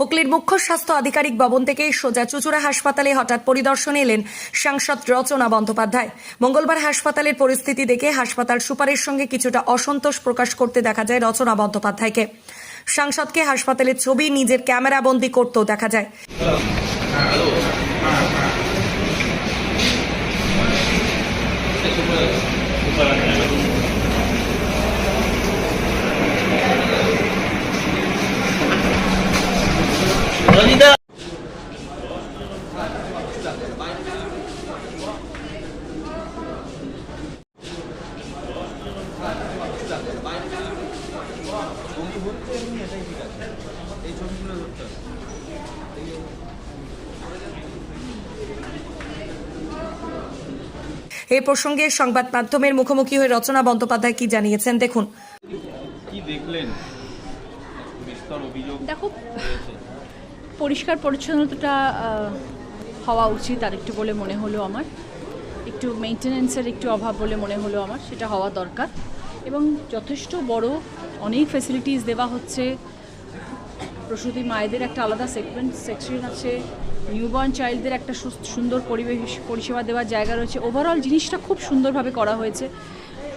হুগলির মুখ্য স্বাস্থ্য আধিকারিক ভবন থেকে সোজা চুচুড়া হাসপাতালে হঠাৎ পরিদর্শনে এলেন সাংসদ রচনা বন্দ্যোপাধ্যায়। মঙ্গলবার হাসপাতালের পরিস্থিতি দেখে হাসপাতাল সুপারের সঙ্গে কিছুটা অসন্তোষ প্রকাশ করতে দেখা যায় রচনা বন্দ্যোপাধ্যায়কে। সাংসদকে হাসপাতালের ছবি, নিজের ক্যামেরা বন্দি করতেও দেখা যায়। এই প্রসঙ্গে সংবাদ মাধ্যমের মুখোমুখি হয়ে রচনা বন্দ্যোপাধ্যায় কি জানিয়েছেন? দেখুন। কি দেখলেন? দেখো পরিষ্কার পরিচ্ছন্নতাটা হওয়া উচিত আর একটু বলে মনে হলো আমার। একটু মেনটেনেন্সের একটু অভাব বলে মনে হলো আমার সেটা হওয়া দরকার। এবং যথেষ্ট বড় অনেক ফেসিলিটিস দেওয়া হচ্ছে। প্রসূতি মায়েদের একটা আলাদা সেগমেন্ট সেকশন আছে। নিউবর্ন চাইল্ডদের একটা সুন্দর পরিবেশ, পরিষেবা দেওয়ার জায়গা রয়েছে। ওভারঅল জিনিসটা খুব সুন্দরভাবে করা হয়েছে।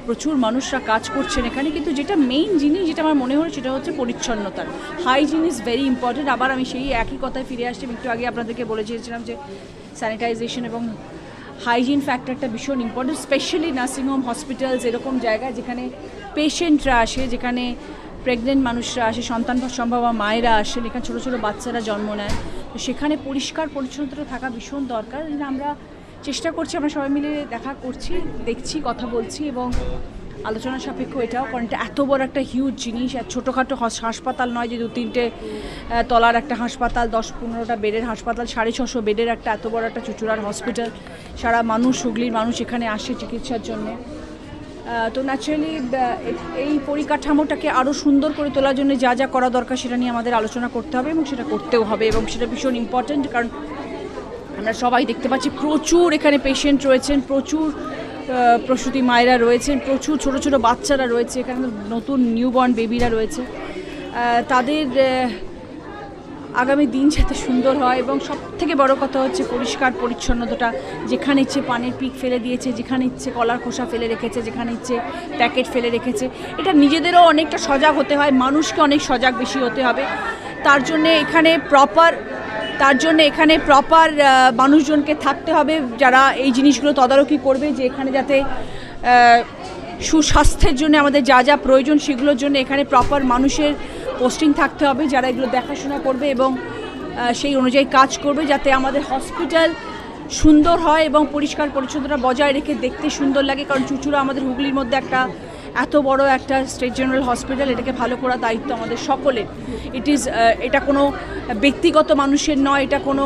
প্রচুর মানুষরা কাজ করছেন এখানে, কিন্তু যেটা মেইন জিনিস যেটা আমার মনে হলো সেটা হচ্ছে পরিচ্ছন্নতা হাইজিন ইজ ভেরি ইম্পর্টেন্ট আবার আমি সেই একই কথায় ফিরে আসছি। একটু আগে আপনাদেরকে বলে চেয়েছিলাম যে স্যানিটাইজেশন এবং হাইজিন ফ্যাক্টরটা ভীষণ ইম্পর্টেন্ট স্পেশালি নার্সিংহোম হসপিটালস এরকম জায়গা যেখানে পেশেন্টরা আসে, যেখানে প্রেগনেন্ট মানুষরা আসে, সন্তান সম্ভবা মায়েরা আসে এখানে ছোটো ছোটো বাচ্চারা জন্ম নেয়। তো সেখানে পরিষ্কার, পরিচ্ছন্নতা থাকা ভীষণ দরকার। আমরা চেষ্টা করছি, আমরা সবাই মিলে দেখা করছি, দেখছি, কথা বলছি এবং আলোচনা সাপেক্ষ, এটাও, কারণ এটা এত বড় একটা হিউজ জিনিস, আর ছোটোখাটো হাসপাতাল নয় যে দু তিনটে তলার একটা হাসপাতাল, দশ পনেরোটা বেডের হাসপাতাল, সাড়ে ছশো বেডের একটা এত বড় একটা চুচুড়ার হসপিটাল সারা মানুষ, হুগলির মানুষ এখানে আসে চিকিৎসার জন্য। তো ন্যাচারালি এই পরিকাঠামোটাকে আরও সুন্দর করে তোলার জন্য যা যা করা দরকার সেটা নিয়ে আমাদের আলোচনা করতে হবে এবং সেটা করতেও হবে এবং সেটা ভীষণ ইম্পর্ট্যান্ট কারণ আমরা সবাই দেখতে পাচ্ছি প্রচুর এখানে পেশেন্ট রয়েছেন, প্রচুর প্রসূতি মায়েরা রয়েছেন, প্রচুর ছোট ছোট বাচ্চারা রয়েছে, এখানে নতুন নিউবর্ন বেবিরা রয়েছে। তাদের আগামী দিন যাতে সুন্দর হয় এবং সব থেকে বড় কথা হচ্ছে পরিষ্কার, পরিচ্ছন্নতাটা। যেখানে ইচ্ছে পানের পিক ফেলে দিয়েছে, যেখানে ইচ্ছে কলার খোসা ফেলে রেখেছে, যেখানে ইচ্ছে প্যাকেট ফেলে রেখেছে। এটা নিজেদেরও অনেকটা সজাগ হতে হয়, মানুষকে অনেক সজাগ বেশি হতে হবে। তার জন্যে এখানে প্রপার তার জন্য এখানে প্রপার মানুষজনকে থাকতে হবে, যারা এই জিনিসগুলো তদারকি করবে, যে এখানে যাতে সুস্বাস্থ্যের জন্য আমাদের যা যা প্রয়োজন, সেগুলোর জন্য এখানে প্রপার মানুষের পোস্টিং থাকতে হবে, যারা এগুলো দেখাশোনা করবে এবং সেই অনুযায়ী কাজ করবে, যাতে আমাদের হসপিটাল সুন্দর হয় এবং পরিষ্কার পরিচ্ছন্নতা বজায় রেখে দেখতে সুন্দর লাগে। কারণ চুচুড়া আমাদের হুগলির মধ্যে একটা এত বড় একটা স্টেট জেনারেল হসপিটাল এটাকে ভালো করার দায়িত্ব আমাদের সকলের। ইট ইজ এটা কোনো ব্যক্তিগত মানুষের নয়, এটা কোনো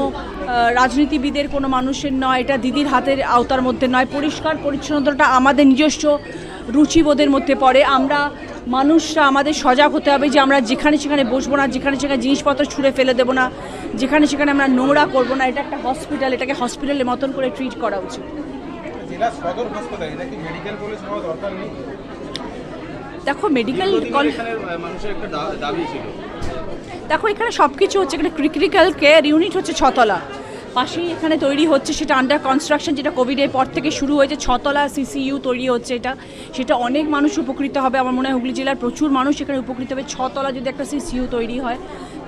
রাজনীতিবিদের কোনো মানুষের নয়, এটা দিদির হাতের আওতার মধ্যে নয়। পরিষ্কার পরিচ্ছন্নতাটা আমাদের নিজস্ব রুচিবোধের মধ্যে পড়ে। আমরা মানুষরা, আমাদের সজাগ হতে হবে যে আমরা যেখানে সেখানে বসবো না, যেখানে সেখানে জিনিসপত্র ছুঁড়ে ফেলে দেবো না, যেখানে সেখানে আমরা নোংরা করব না। এটা একটা হসপিটাল এটাকে হসপিটালের মতন করে ট্রিট করা উচিত। দেখো মেডিকেল কলেজ মানুষের একটা দাবি ছিল। দেখো এখানে সব কিছু হচ্ছে এখানে ক্রিটিক্যাল কেয়ার ইউনিট হচ্ছে ছতলা। পাশেই এখানে তৈরি হচ্ছে সেটা আন্ডার কনস্ট্রাকশন যেটা কোভিডের পর থেকে শুরু হয়েছে ছতলা সিসিইউ তৈরি হচ্ছে এটা। সেটা অনেক মানুষ উপকৃত হবে আমার মনে হয় হুগলি জেলার প্রচুর মানুষ এখানে উপকৃত হবে। ছতলা যদি একটা সিসিইউ তৈরি হয়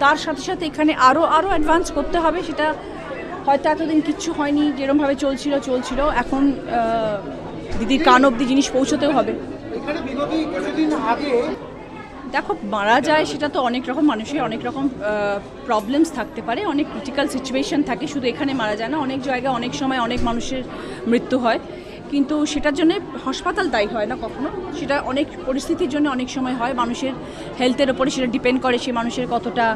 তার সাথে সাথে এখানে আরও আরও অ্যাডভান্স করতে হবে সেটা হয়তো এতদিন কিচ্ছু হয়নি যেরমভাবে চলছিল চলছিল। এখন দিদির কান অবধি জিনিস পৌঁছতেও হবে। দেখো, মারা যায় সেটা তো অনেক রকম, মানুষের অনেক রকম প্রবলেমস থাকতে পারে, অনেক ক্রিটিক্যাল সিচুয়েশন থাকে, শুধু এখানে মারা যায় না, অনেক জায়গায়, অনেক সময় অনেক মানুষের মৃত্যু হয়। কিন্তু সেটার জন্য হাসপাতাল দায়ী হয় না কখনো? সেটা অনেক পরিস্থিতির জন্য অনেক সময় হয়, মানুষের হেলথের ওপরে সেটা ডিপেন্ড করে সে মানুষের কতটা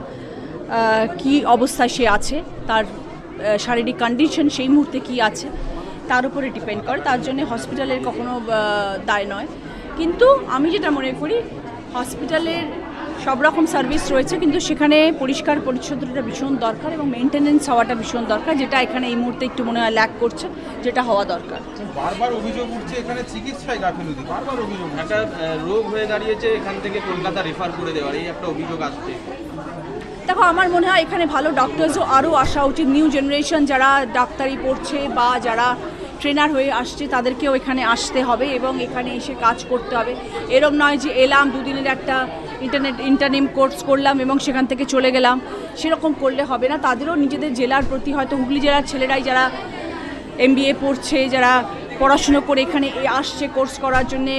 কি অবস্থায় সে আছে, তার শারীরিক কন্ডিশন সেই মুহূর্তে কি আছে, তার উপরে ডিপেন্ড করে, তার জন্য হসপিটালের কখনো দায় নয়। কিন্তু আমি যেটা মনে করি হসপিটালের সব রকম সার্ভিস রয়েছে কিন্তু সেখানে পরিষ্কার পরিচ্ছন্নতা ভীষণ দরকার এবং মেনটেনেন্স হওয়াটা ভীষণ দরকার যেটা এখানে এই মুহূর্তে একটু মনে হয় ল্যাক করছে যেটা হওয়া দরকার। বারবার অভিযোগ উঠছে এখানে চিকিৎসায় গাফিলতি বারবার অভিযোগ একটা রোগ হয়ে দাঁড়িয়েছে এখান থেকে কলকাতা রেফার করে দেওয়ার এই একটা অভিযোগ আসছে। দেখো আমার মনে হয় এখানে ভালো ডক্টরসও আরও আসা উচিত নিউ জেনারেশন যারা ডাক্তারি পড়ছে বা যারা ট্রেনার হয়ে আসছে, তাদেরকেও এখানে আসতে হবে এবং এখানে এসে কাজ করতে হবে। এরম নয় যে এলাম, দুদিনের একটা ইন্টারনেট ইন্টারনিম কোর্স করলাম এবং সেখান থেকে চলে গেলাম। সেরকম করলে হবে না। তাদেরও নিজেদের জেলার প্রতি হয়তো হুগলি জেলার ছেলেরাই যারা এমবিএ পড়ছে, যারা পড়াশুনো করে এখানে আসছে কোর্স করার জন্যে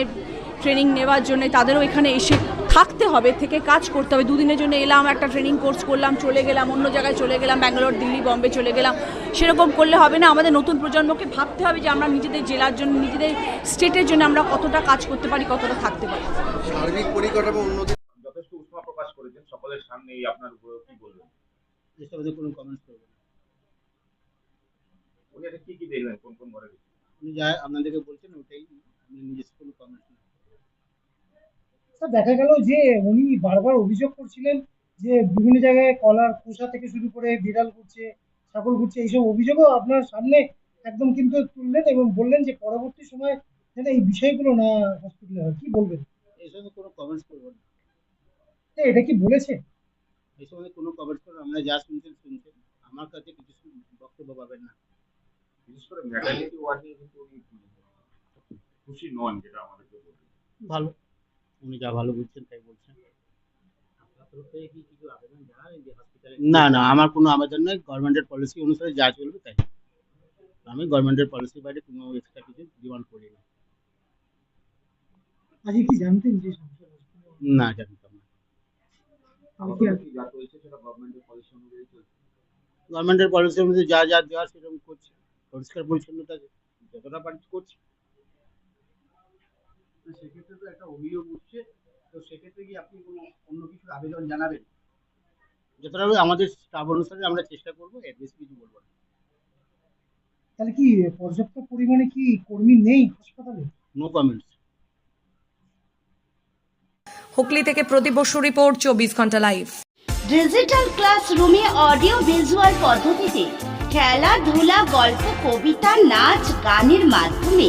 ট্রেনিং নেওয়ার জন্য, তাদেরও এখানে এসে থাকতে হবে থেকে কাজ করতে হবে। দুদিনের জন্য এলাম একটা ট্রেনিং কোর্স করলাম চলে গেলাম অন্য জায়গায় চলে গেলাম ব্যাঙ্গালোর দিল্লি বম্বে চলে গেলাম। সেরকম করলে হবে না। আমাদের নতুন প্রজন্মকে ভাবতে হবে যে আমরা নিজেদের জেলার জন্য নিজেদের স্টেটের জন্য আমরা কতটা কাজ করতে পারি কতটা থাকতে পারি। সার্বিক পরিকাঠামো উন্নতি যথেষ্ট উষ্মা প্রকাশ করেছেন। সকলের সামনেই আপনার উপরে কি বলবেন? নিয়ে কোনো কমেন্টস করবেন উনি এটা কি কি দেখলেন? কোন কোন ঘরে উনি যা আপনাদেরকে বলছেন ওটাই। আপনি নিজস্ব কোনো কমেন্টস দেখা গেল যে উনি বারবার অভিযোগ করছিলেন যে বিভিন্ন জায়গায় কলার খোসা থেকে শুরু করে বিড়াল ঘুরছে ছাগল ঘুরছে এইসব অভিযোগও আপনার সামনে একদম কিন্তু তুললেন এবং বললেন যে পরবর্তী সময় যেন এই বিষয়গুলো না হসপিটালে হয়। কি বলবেন? এসব নিয়ে কোনো কমেন্টস করবেন না। এটা কি বলেছে? এসব নিয়ে কোনো কমেন্টস করবেন আমরা যা শুনছেন শুনছেন। আমার কাছে কিছু বক্তব্য পাবেন না। বিশেষ করে ম্যাটারনিটি ওয়ার্ড নিয়ে কিন্তু উনি খুশি নন যেটা আমাদেরকে ভালো। উনি যা ভালো বুঝছেন তাই বলছেন। না না আমার কোনো আবেদন নেই। গভর্নমেন্টের পলিসি অনুসারে যা চলবে তাই। আমি গভর্নমেন্টের পলিসির বাইরে কোনো এক্সট্রা কিছু ডিমান্ড করি না। আজকে কি জানতেন যে না জানতাম না। গভর্নমেন্টের পলিসি অনুযায়ী গভর্নমেন্টের পলিসি অনুযায়ী যা যা দেওয়া সেরকম করছে। পরিষ্কার পরিচ্ছন্নতা যতটা পারছি করছে। সেক্ষেত্রে তো একটা অভিযোগ উঠছে। তো সেক্ষেত্রে কি আপনি কোনো অন্য কিছুর আবেদন জানাবেন? যতটা হবে আমাদের স্টাফ অনুসারে আমরা চেষ্টা করব এর বেশি কিছু বলব না। তাহলে কি পর্যাপ্ত পরিমাণে কি কর্মী নেই হাসপাতালে? নো কমেন্টস হুগলি থেকে প্রদীপ বসু রিপোর্ট চব্বিশ ঘণ্টা লাইভ ডিজিটাল ক্লাসরুমে অডিও ভিজুয়াল পদ্ধতিতে খেলাধুলা গল্প কবিতা নাচ গানের মাধ্যমে